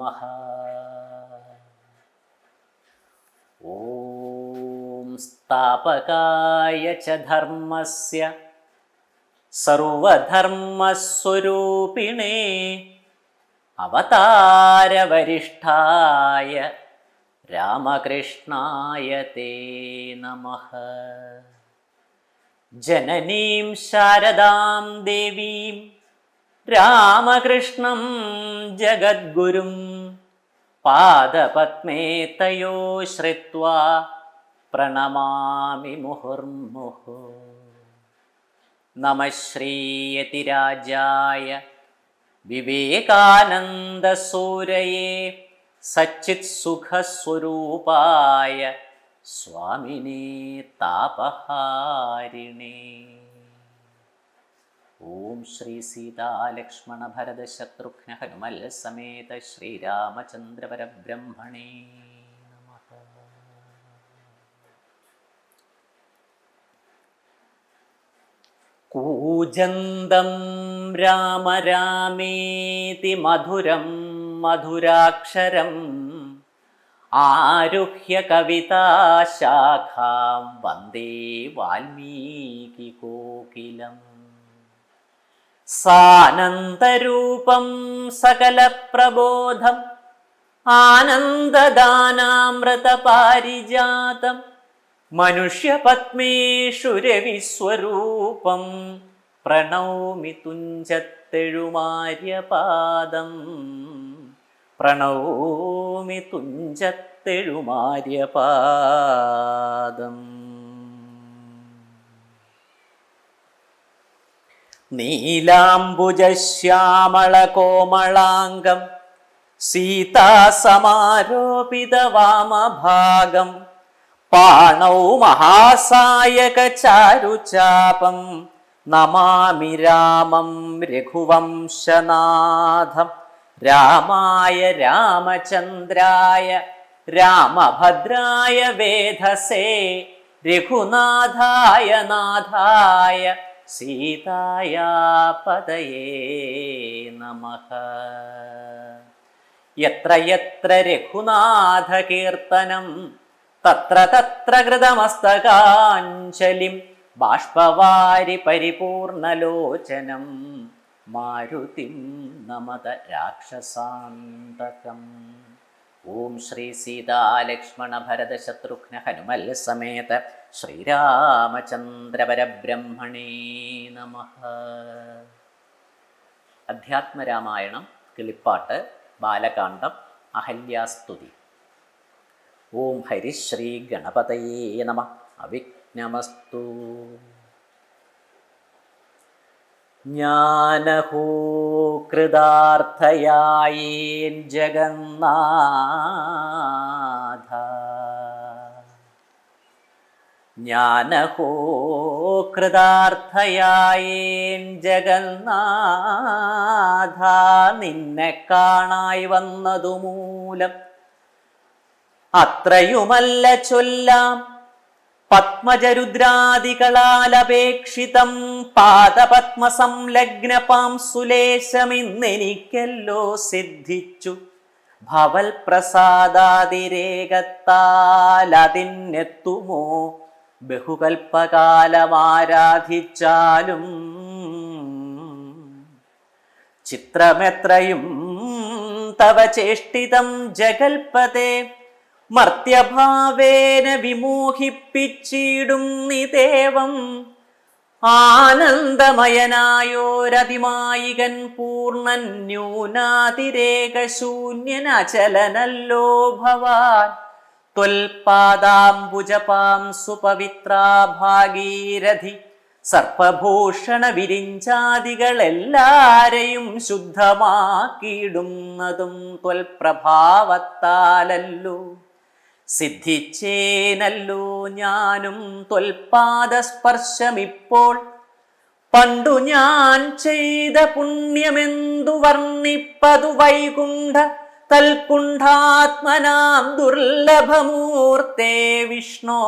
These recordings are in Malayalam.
നമ ഓം സ്ഥാപകായ ച ധർമ്മസ്യ സർവധർമ്മസ്വരൂപിണേ അവതാരവരിഷ്ഠായ രാമകൃഷ്ണായ തേ നമഃ ജനനീം ശാരദാം ദേവീം രാമകൃഷ്ണം ജഗദ്ഗുരും പാദപത്മേ തയോ ശ്രിത്വാ പ്രണമാമി മുഹുർമുഹു. നമ ശ്രീയതിരാജായ വിവേകാനന്ദസൂരയേ സച്ചിത് സുഖസ്വരൂപായ സ്വാമിനേ താപഹാരിണേ. ഓം ശ്രീ സീതാലക്ഷ്മണ ഭരത ശത്രുഘ്ന ഹനുമൽ സമേത ശ്രീരാമചന്ദ്ര പരബ്രഹ്മണേ കൂജന്തം രാമ രാമേതി മധുരം മധുരാക്ഷരം ആരുഹ്യ കവിതാശാഖാം വന്ദേ വാൽമീകി കോകിലം സാനന്ദരൂപം സകലപ്രബോധം ആനന്ദദാനാമൃതപാരിജാതം മനുഷ്യപത്മേഷു രവിസ്വരൂപം പ്രണൗമി തുഞ്ചത്തെഴുമാര്യപാദം പ്രണൗമി തുഞ്ചത്തെഴുമാര്യപാദം. നീലാംബുജശ്യാമളകോമളാംഗം സീതാസമാരോപിതവാമഭാഗം പാണൗ മഹാസായകചാരുചാപം നമാമി രാമം രഘുവംശനാഥം രാമായ രാമചന്ദ്രായ രാമഭദ്രായ വേധസേ രഘുനാഥായ നാഥായ സീതായാ നമ. എത്ര എത്ര രഘുനാഥകീർത്തനം തത്ര തത്ര കൃതമസ്തകാഞ്ജലിം ബാഷ്പവാരി പരിപൂർണലോചനം മാരുതിം നമത രാക്ഷസാന്തകം. ഓം ശ്രീ സീതാലക്ഷ്മണ ഭരത ശത്രുഘ്ന ഹനുമൽ സമേത ശ്രീരാമചന്ദ്രപരബ്രഹ്മണേ നമ. അധ്യാത്മരാമായണം കിളിപ്പാട്ട് ബാലകാണ്ഡം അഹല്യാസ്തുതി. ഓം ഹരിശ്രീ ഗണപതയേ നമ. അവിഘ്നമസ്തു. ജ്ഞാനഹോ കൃതാർത്ഥയായേൻ ജഗന്നാഥ. ജ്ഞാനഹോ കൃതാർത്ഥയായേൻ ജഗന്നാഥ. നിന്നെ കാണായി വന്നതുമൂലം അത്രയുമല്ല ചൊല്ലാം പത്മജരുദ്രാദികളാലപേക്ഷിതം പാദപത്മസംലഗ്നപാം സുലേശമിന്നെനിക്കല്ലോ സിദ്ധിച്ചു. ഭവൽ പ്രസാദാതിരേകത്താലതിന്നെത്തുമോ ബഹുകൽപ്പകാലമാരാധിച്ചാലും ചിത്രമെത്രയും തവ ചേഷ്ടിതം ജഗൽപതേ മർത്യഭാവേന വിമോഹിപ്പിച്ചിടും നിദേവം ആനന്ദമയനായോരതിമായികൻ പൂർണൻ ന്യൂനാതിരേകശൂന്യനചലനല്ലോ ഭവാൻ. ത്വൽപാദാംബുജപാം സുപവിത്രാ ഭാഗീരഥി സർപ്പഭൂഷണ വിരിഞ്ചാദികളെല്ലാരെയും ശുദ്ധമാക്കിയിടുന്നതും ത്വൽപ്രഭാവത്താലല്ലോ സിദ്ധിച്ചേനല്ലോ ഞാനും തൊൽപാദസ്പർശമിപ്പോൾ. പണ്ടു ഞാൻ ചെയ്ത പുണ്യമെന്തു വർണിപ്പതു വൈകുണ്ഠ തൽകുണ്ഠാത്മനാം ദുർലഭമൂർത്തേ വിഷ്ണോ.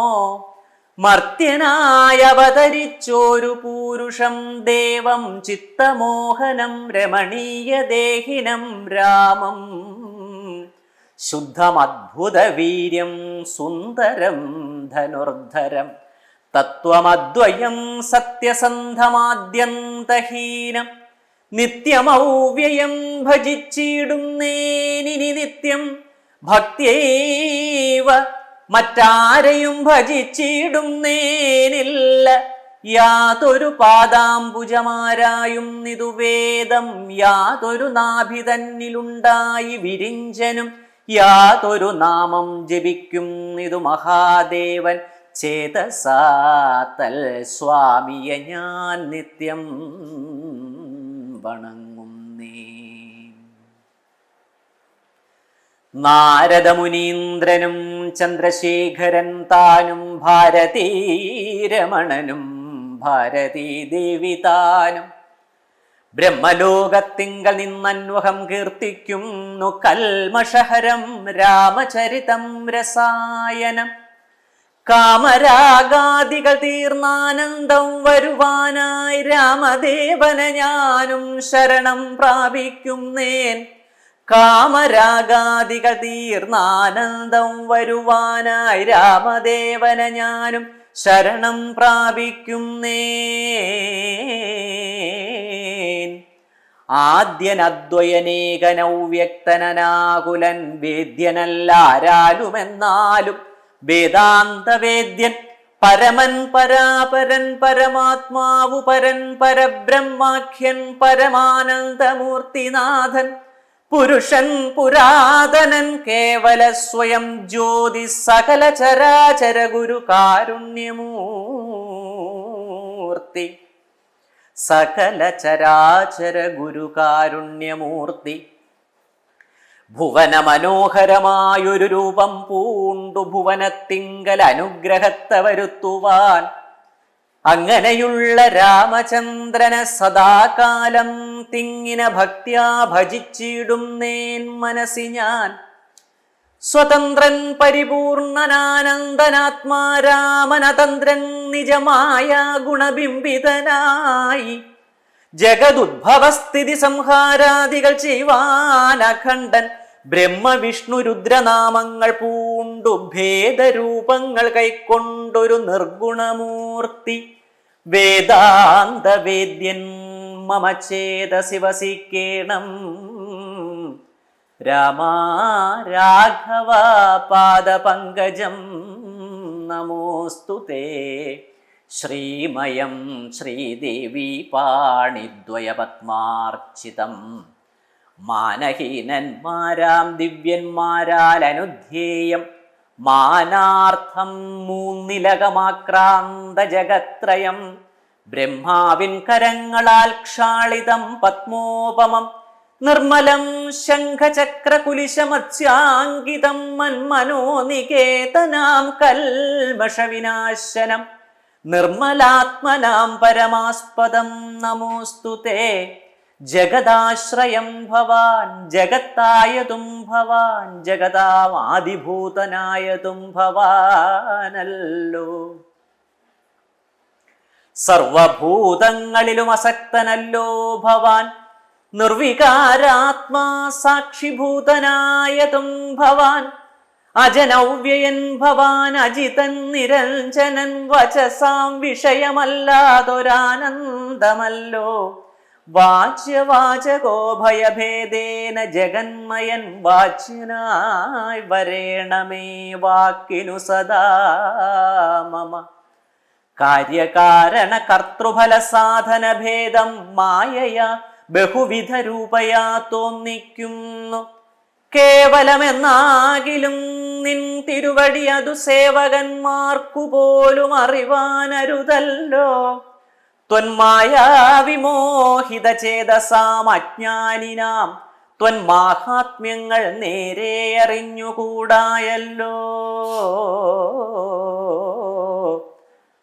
മർത്യനായ അവതരിച്ചോരു പൂരുഷം ദേവം ചിത്തമോഹനം രമണീയ ദേഹിനം രാമം. ശുദ്ധമദ്ഭുതവീര്യം സുന്ദരം ധനുർധരം തത്വമദ്വയം സത്യസന്ധമാദ്യന്തഹീനം നിത്യമൗവ്യയം ഭജിച്ചിടുന്നേനിനി നിത്യം ഭക്തിയേവ മറ്റാരെയും ഭജിച്ചിടുന്നേനില്ല യാതൊരു പാദാംബുജമാരായും നിതുവേദം യാതൊരു നാഭിതന്നിലുണ്ടായി വിരിഞ്ചനും യാതൊരു നാമം ജപിക്കും. ഇതു മഹാദേവൻ ചേതസാത്തൽ സ്വാമിയെ ഞാൻ നിത്യം വണങ്ങുന്നേ നാരദമുനീന്ദ്രനും ചന്ദ്രശേഖരൻ താനും ഭാരതീരമണനും ഭാരതീ ദേവി താനും ബ്രഹ്മലോകത്തിങ്കൽ നിന്നന്വഹം കീർത്തിക്കുന്നു കൽമഷഹരം രാമചരിതം രസായനം. കാമരാഗാദികൾ തീർന്നാനന്ദം വരുവാനായി രാമദേവന ഞാനും ശരണം പ്രാപിക്കുന്നേൻ. കാമരാഗാദികൾ തീർന്നാനന്ദം വരുവാനായി രാമദേവന ഞാനും ശരണം പ്രാപിക്കുന്നേ ആദ്യനദ്വയനേകനൗവ്യക്തനാകുലൻ വേദ്യനല്ലാരാലുമെന്നാലും വേദാന്തവേദ്യൻ പരമൻ പരാപരൻ പരമാത്മാവു പരൻ പരബ്രഹ്മാഖ്യൻ പരമാനന്ദമൂർത്തിനാഥൻ പുരുഷൻ പുരാതനൻ കേവല സ്വയം ജ്യോതി സകല ചരാചര ഗുരു കാരുണ്യമൂർത്തി. സകല ചരാചര ഗുരു കാരുണ്യമൂർത്തി. ഭുവന മനോഹരമായൊരു രൂപം പൂണ്ടു ഭുവനത്തിങ്കൽ അനുഗ്രഹത്തെ വരുത്തുവാൻ അങ്ങനെയുള്ള രാമചന്ദ്രനെ സദാകാലം തിങ്ങിന ഭക്ത്യാ ഭജിച്ചിടുന്നേൻ മനസ്സി ഞാൻ. സ്വതന്ത്രൻ പരിപൂർണനാനന്ദനാത്മാ രാമനതന്ത്രൻ നിജമായ ഗുണബിംബിതനായി. ജഗതുദ്ഭവസ്ഥിതി സംഹാരാദികൾ ചെയ്യുവാൻ അഖണ്ഡൻ ബ്രഹ്മവിഷ്ണു രുദ്രനാമങ്ങൾ പൂണ്ടു ഭേദരൂപങ്ങൾ കൈക്കൊണ്ടൊരു നിർഗുണമൂർത്തി. വേദാന്ത വേദ്യൻ മമ ചേതസി വസിക്കേണം രാമാ രാഘവ പാദപങ്കജം നമോസ്തു ശ്രീമയം ശ്രീദേവി പാണിദ്വയപത്മാർച്ചിതം. മാനഹീനന്മാരാം ദിവ്യന്മാരാൽ അനുധ്യേയം മാനാർത്ഥം മൂന്നിലകമാക്രാന്ത ജഗത്രയം ബ്രഹ്മാവിൻ കരങ്ങളാൽ ക്ഷാളിതം പത്മോപമം. നിർമ്മലം ശംഖചക്രകുലിശമത്സ്യാങ്കിതം മന്മനോനികേതനാം കൽമഷവിനാശനം. നിർമ്മലാത്മനാം പരമാസ്പദം നമോസ്തു തേ ജഗദാശ്രയം ഭവാൻ ജഗത്തായതും ഭവാൻ ജഗതാമാദിഭൂതനായതും ഭവാനല്ലോ. സർവഭൂതങ്ങളിലും അസക്തനല്ലോ ഭവാൻ നിർവികാരാത്മാ സാക്ഷിഭൂതനായതും ഭവാൻ അജനൗവ്യയൻ ഭവാൻ അജിതൻ നിരഞ്ജനൻ വചസാം വിഷയമല്ലാതൊരാനന്ദമല്ലോ. വാച്യവാചകോ ഭയഭേദേന ജഗന്മയൻ വാച്യനായി വരേണമേ വാക്കിനു സദാ മമ. കാര്യകാരണ കർത്തൃഫല സാധന ഭേദം മായയ ബഹുവിധ രൂപയാ തോന്നിക്കുന്നു. കേവലമെന്നാകിലും നിൻ തിരുവടി അതു സേവകന്മാർക്കു പോലും അറിവാനരുതല്ലോ. ത്വന്മായാ വിമോഹിത ചേതസാം അജ്ഞാനിനാം ത്വന്മാഹാത്മ്യങ്ങൾ നേരെ അറിഞ്ഞുകൂടായല്ലോ.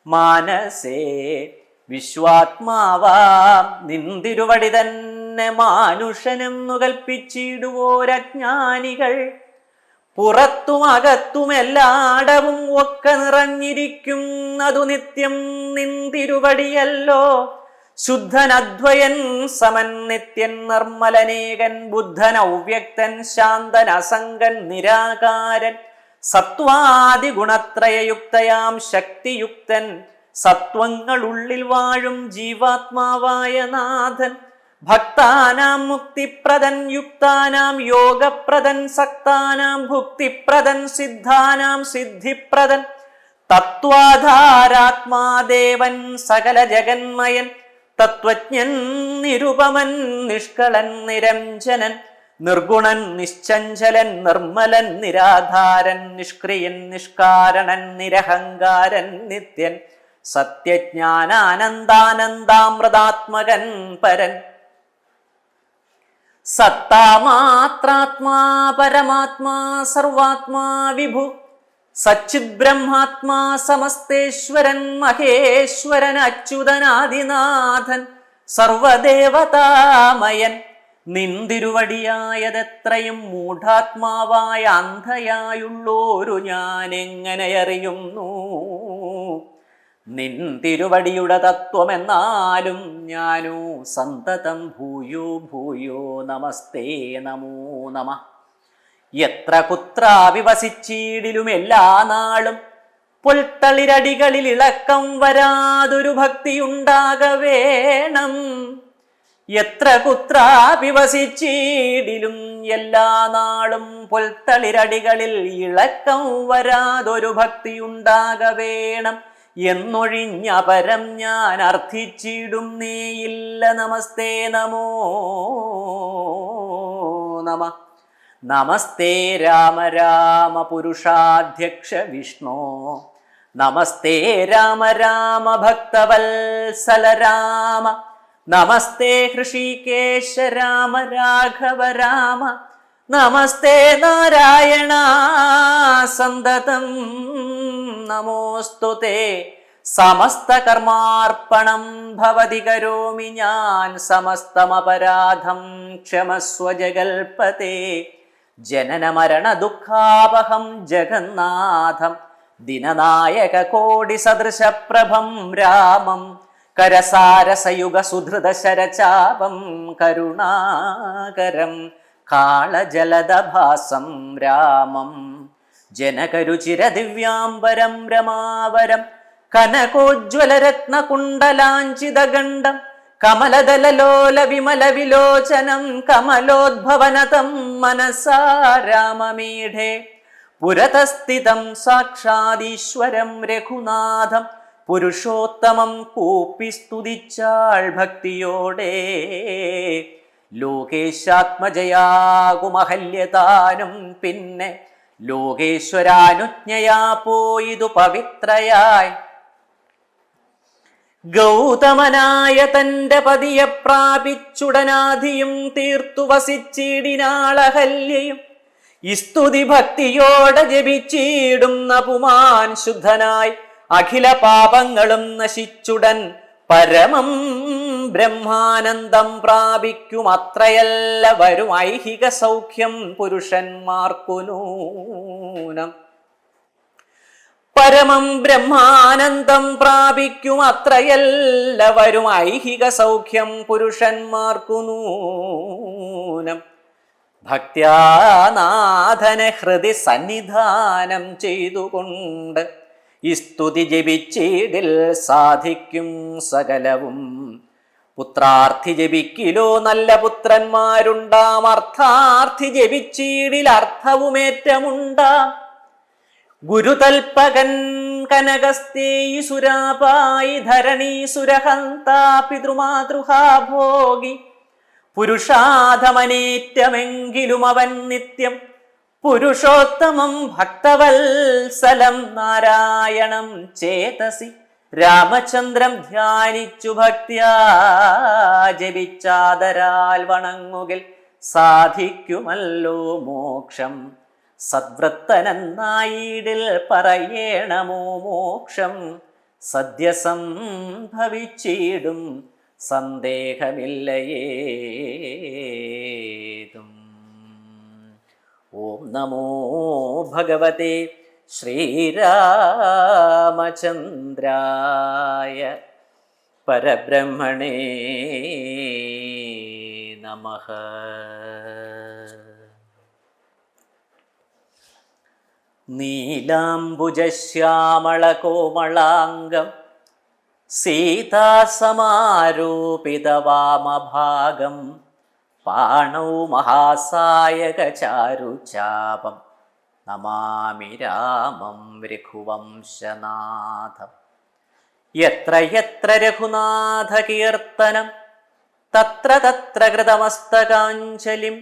മാനസേ വിശ്വാത്മാവാം നിന്തിരുവടി തന്നെ മാനുഷനെന്നു കൽപ്പിച്ചിടുവോരജ്ഞാനികൾ. പുറത്തും അകത്തും എല്ലാടവും ഒക്കെ നിറഞ്ഞിരിക്കുന്നതു നിത്യം നിന്തിരുവടിയല്ലോ ശുദ്ധനദ്വയൻ സമൻ നിത്യൻ നിർമ്മലനേകൻ ബുദ്ധൻ ഔവ്യക്തൻ ശാന്തൻ അസംഗൻ നിരാകാരൻ സത്വാദി ഗുണത്രയയുക്തയാം ശക്തിയുക്തൻ സത്വങ്ങളുള്ളിൽ വാഴും ജീവാത്മാവായ നാഥൻ. ഭക്താനാം മുക്തിപ്രദൻ യുക്താനാം യോഗപ്രദൻ സക്താനാം ഭുക്തിപ്രദൻ സിദ്ധാനാം സിദ്ധിപ്രദൻ തത്വാധാരാത്മാദേവൻ സകല ജഗന്മയൻ തത്വജ്ഞൻ നിരുപമൻ നിഷ്കളൻ നിരഞ്ജനൻ നിർഗുണൻ നിശ്ചഞ്ചലൻ നിർമ്മലൻ നിരാധാരൻ നിഷ്ക്രിയൻ നിഷ്കാരണൻ നിരഹങ്കാരൻ നിത്യൻ സത്യജ്ഞാനാനന്ദാനന്ദാമൃതാത്മകൻ പരൻ സത്താമാത്രാത്മാ പരമാത്മാ സർവാത്മാ വിഭു. സച്ചിത് ബ്രഹ്മാത്മാ സമസ്തേശ്വരൻ മഹേശ്വരൻ അച്യുതനാദിനാഥൻ സർവദേവതാമയൻ. നിന്തിരുവടിയായതെത്രയും മൂഢാത്മാവായ അന്ധയായുള്ളോരു ഞാൻ എങ്ങനെ അറിയുന്നു? നിൻ തിരുവടിയുടെ തത്വമെന്നാലും ഞാനോ സന്തതം ഭൂയോ ഭൂയോ നമസ്തേ നമോ നമ. എത്ര കുത്രാവിവസിച്ചീടിലും എല്ലാ നാളും പുൽത്തളിരടികളിൽ ഇളക്കം വരാതൊരു ഭക്തിയുണ്ടാക വേണം എത്ര കുത്രാവിവസിച്ചീടിലും എല്ലാ നാളും പുൽത്തളിരടികളിൽ ഇളക്കം വരാതൊരു ഭക്തിയുണ്ടാക വേണം എന്നൊഴിഞ്ഞ പരം ഞാൻ അർത്ഥിച്ചിടും നീയില്ല. നമസ്തേ നമോ നമ. നമസ്തേ രാമ രാമ പുരുഷാധ്യക്ഷ വിഷ്ണു. നമസ്തേ രാമ രാമ ഭക്തവത്സല രാമ. നമസ്തേ ഹൃഷികേശ രാമ രാഘവ രാമ. നമസ്തേ നാരായണ സന്തതം നമോസ്തു തേ സമസ്തകർമാർപ്പണം ഭവതി കരോമി ഞാൻ സമസ്തമപരാധം ക്ഷമസ്വ ജഗൽപതേ ജനന മരണ ദുഃഖാപഹം ജഗന്നാഥം. ദിനനായക കോടി സദൃശപ്രഭം രാമം. കരസാരസയുഗ സുധൃത ശരചാപം കരുണാകരം. കാളജലദഭാസം രാമം. ജനകരുചിര ദിവ്യാംബരം രമാവരം കനകോജ്വലരത്നകുണ്ടലാഞ്ചിതഗണ്ഡം കമലദലലോല വിമല വിലോചനം കമലോദ്ഭവനതം മനസാ രാമമീഢേ പുരതസ്ഥിതം സാക്ഷാദീശ്വരം രഘുനാഥം പുരുഷോത്തമം കൂപ്പി സ്തുതിച്ചാൾ ഭക്തിയോടെ. ലോകേശാത്മജയാകുമഹല്യതാനും പിന്നെ ലോകേശ്വരാനുജ്ഞയാ പോയിതു പവിത്രയായി. ഗൗതമനായ തന്റെ പതിയെ പ്രാപിച്ചുടനാധിയും തീർത്തു വസിച്ചിടിനാളഹല്യയും ഇസ്തുതി ഭക്തിയോടെ ജപിച്ചിടുന്ന പുമാൻ ശുദ്ധനായി. അഖില പാപങ്ങളും നശിച്ചുടൻ പരമം ബ്രഹ്മാനന്ദം പ്രാപിക്കും അത്രയല്ല വരും ഐഹിക സൗഖ്യം പുരുഷന്മാർക്കു നൂനം പരമം ബ്രഹ്മാനന്ദം പ്രാപിക്കും അത്രയല്ല വരും ഐഹിക സൗഖ്യം പുരുഷന്മാർക്കു നൂനം ഭക്ത്യാനാഥനെ ഹൃദി സന്നിധാനം ചെയ്തുകൊണ്ട് ഈ സ്തുതി ജപിച്ചിടിൽ സാധിക്കും സകലവും. പുത്രാർത്ഥി ജപിക്കിലോ നല്ല പുത്രന്മാരുണ്ടാം. അർത്ഥാർത്ഥി ജപിച്ചീടിൽ അർത്ഥവുമേറ്റമുണ്ടാം. ഗുരുതൽപകൻ കനകസ്തേയി സുരാപായി ധരണീ സുരഹന്താ പിതൃമാതൃഹാ ഭോഗി. പുരുഷാധമനേറ്റമെങ്കിലും അവൻ നിത്യം പുരുഷോത്തമം ഭക്തവത്സലം നാരായണം ചേതസി. രാമചന്ദ്രം ധ്യാനിച്ചു ഭക്തിയാ ജപിച്ചാദരാൽ വണങ്ങുകിൽ സാധിക്കുമല്ലോ മോക്ഷം. സദ്വൃത്തനെന്നായിടിൽ പറയേണമോ മോക്ഷം? സദ്യസംഭവിച്ചിടും സന്ദേഹമില്ലയേതും ഓം നമോ ഭഗവതേ ശ്രീരാമചന്ദ്രായ പരബ്രഹ്മണേ നമ. നീലാംബുജശ്യാമളകോമളാംഗം സീതാസമാരോപിതവാമഭാഗം പാണൗ മഹാസായകചാരുചാപം നമാമി രാമം രഘുവംശനാഥം. എത്ര എത്ര രഘുനാഥ കീർത്തനം തത്ര തത്ര കൃതമസ്തകാഞ്ജലിം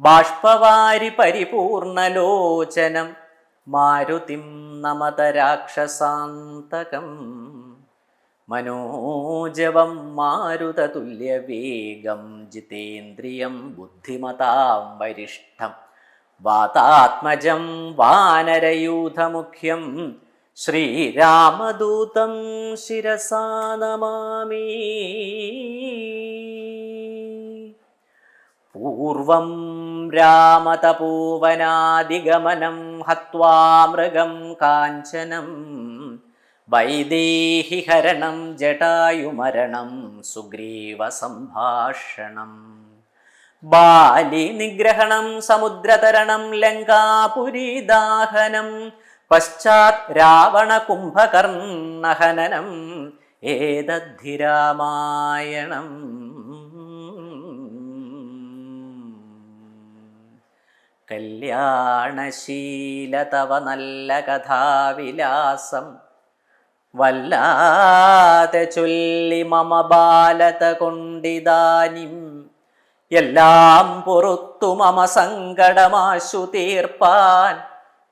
ബാഷ്പവാരി പരിപൂർണലോചനം മാരുതിം നമത രാക്ഷസാന്തകം മനോജവം മാരുതതുല്യവേഗം ജിതേന്ദ്രിയം ബുദ്ധിമതാം വരിഷ്ഠം. വാതാത്മജം വാനരയൂഥമുഖ്യം ശ്രീരാമദൂതം ശിരസാ നമാമി. പൂർവം രാമതപോവനാദിഗമനം ഹത്വാ മൃഗം കാഞ്ചനം വൈദേഹിഹരണം ജടായുമരണം സുഗ്രീവസംഭാഷണം ബാലിനിഗ്രഹണം സമുദ്രതരണം ലങ്കാപുരിദാഹനം പശ്ചാത് രാവണകുംഭകർണഹനനം ഏതദ്ധി രാമായണം കല്യാണശീല തവ നല്ല കഥാവിലാസം വല്ലാതെ ചൊല്ലി മമ ബാലത കൊണ്ടിതാനിം എല്ലാം പുറത്തു മമ സങ്കടമാശു തീർപ്പാൻ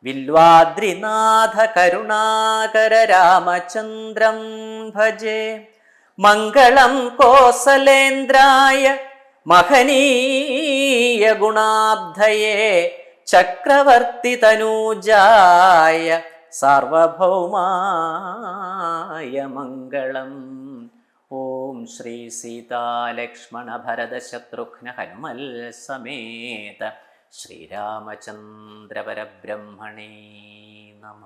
വില്വാദ്രിനാഥ കരുണാകര രാമചന്ദ്രം ഭജേ. മംഗളം കോസലേന്ദ്രായ മഹനീയ ഗുണാബ്ധയേ. ചക്രവർത്തി തനൂജായ സാർവഭൗമായ മംഗളം. ശ്രീ സീതാലക്ഷ്മണ ഭരത ശത്രുഘ്ന ഹനുമൽ സമേത ശ്രീരാമചന്ദ്ര പരബ്രഹ്മണേ നമ